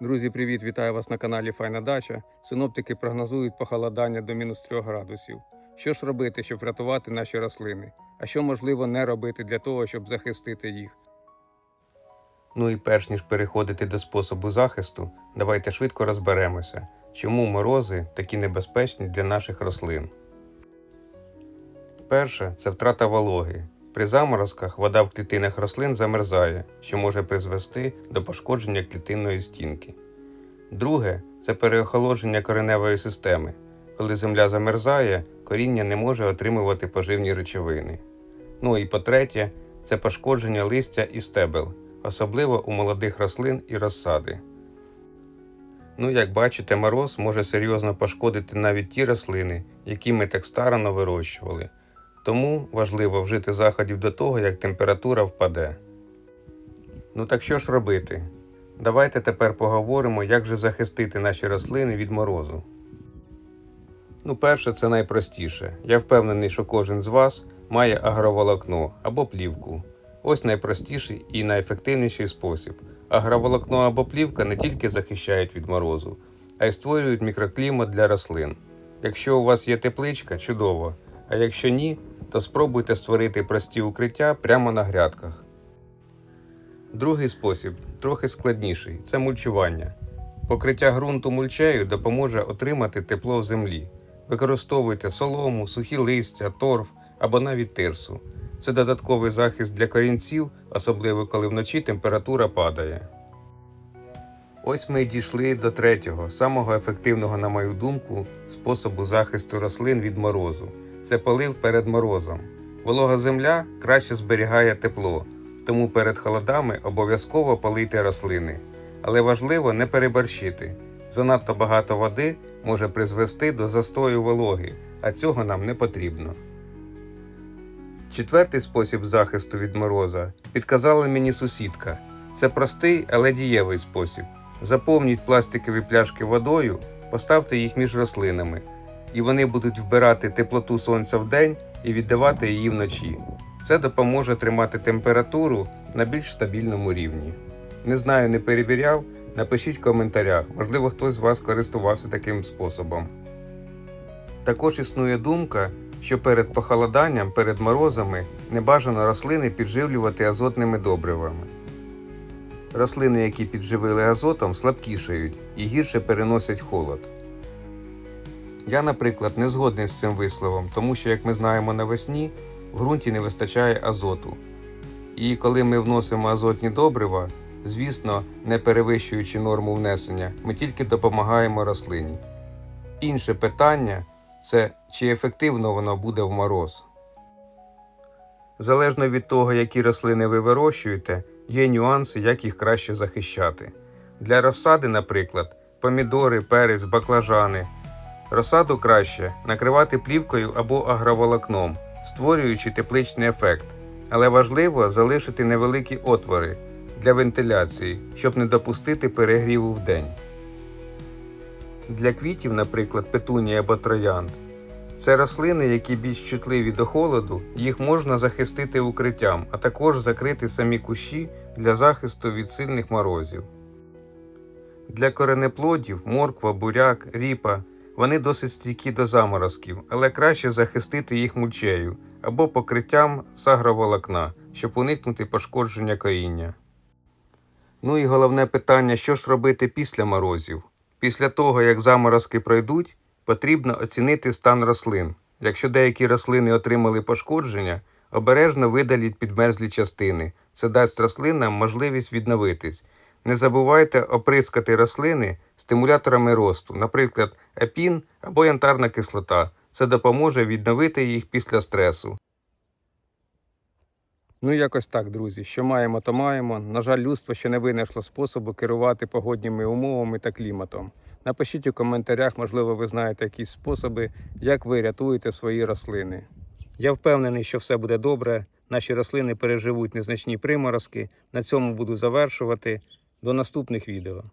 Друзі, привіт! Вітаю вас на каналі Файна Дача. Синоптики прогнозують похолодання до мінус 3 градусів. Що ж робити, щоб врятувати наші рослини? А що можливо не робити для того, щоб захистити їх? Ну і перш ніж переходити до способу захисту, давайте швидко розберемося, чому морози такі небезпечні для наших рослин. Перше це втрата вологи. При заморозках вода в клітинах рослин замерзає, що може призвести до пошкодження клітинної стінки. Друге це переохолодження кореневої системи. Коли земля замерзає, коріння не може отримувати поживні речовини. Ну і по-третє, це пошкодження листя і стебел, особливо у молодих рослин і розсади. Ну, як бачите, мороз може серйозно пошкодити навіть ті рослини, які ми так старано вирощували. Тому важливо вжити заходів до того, як температура впаде. Ну так що ж робити? Давайте тепер поговоримо, як же захистити наші рослини від морозу. Ну, перше, це найпростіше. Я впевнений, що кожен з вас має агроволокно або плівку. Ось найпростіший і найефективніший спосіб. Агроволокно або плівка не тільки захищають від морозу, а й створюють мікроклімат для рослин. Якщо у вас є тепличка, чудово. А якщо ні, то спробуйте створити прості укриття прямо на грядках. Другий спосіб трохи складніший це мульчування. Покриття ґрунту мульчею допоможе отримати тепло в землі. Використовуйте солому, сухі листя, торф або навіть тирсу. Це додатковий захист для корінців, особливо коли вночі температура падає. Ось ми й дійшли до третього, самого ефективного, на мою думку, способу захисту рослин від морозу це полив перед морозом. Волога земля краще зберігає тепло, тому перед холодами обов'язково полийте рослини. Але важливо не переборщити. Занадто багато води може призвести до застою вологи, а цього нам не потрібно. Четвертий спосіб захисту від мороза підказала мені сусідка. Це простий, але дієвий спосіб. Заповніть пластикові пляшки водою, поставте їх між рослинами, і вони будуть вбирати теплоту сонця вдень і віддавати її вночі. Це допоможе тримати температуру на більш стабільному рівні. Не знаю, не перевіряв. Напишіть в коментарях, можливо, хтось з вас користувався таким способом. Також існує думка, що перед похолоданням, перед морозами не бажано рослини підживлювати азотними добривами. Рослини, які підживили азотом, слабкішають і гірше переносять холод. Я, наприклад, не згодний з цим висловом, тому що, як ми знаємо навесні, в ґрунті не вистачає азоту. І коли ми вносимо азотні добрива, звісно, не перевищуючи норму внесення, ми тільки допомагаємо рослині. Інше питання це чи ефективно воно буде в мороз. Залежно від того, які рослини ви вирощуєте, є нюанси, як їх краще захищати. Для розсади, наприклад, помідори, перець, баклажани. Розсаду краще накривати плівкою або агроволокном, створюючи тепличний ефект. Але важливо залишити невеликі отвори для вентиляції, щоб не допустити перегріву в день. Для квітів, наприклад, петунія або троянд, це рослини, які більш чутливі до холоду, їх можна захистити укриттям, а також закрити самі кущі для захисту від сильних морозів. Для коренеплодів морква, буряк, ріпа вони досить стійкі до заморозків, але краще захистити їх мульчею або покриттям з агроволокна, щоб уникнути пошкодження коріння. Ну і головне питання, що ж робити після морозів. Після того, як заморозки пройдуть, потрібно оцінити стан рослин. Якщо деякі рослини отримали пошкодження, обережно видаліть підмерзлі частини. Це дасть рослинам можливість відновитись. Не забувайте оприскати рослини стимуляторами росту, наприклад, епін або янтарна кислота. Це допоможе відновити їх після стресу. Ну, якось так, друзі. Що маємо, то маємо. На жаль, людство ще не винайшло способу керувати погодніми умовами та кліматом. Напишіть у коментарях, можливо, ви знаєте якісь способи, як ви рятуєте свої рослини. Я впевнений, що все буде добре. Наші рослини переживуть незначні приморозки. На цьому буду завершувати. До наступних відео.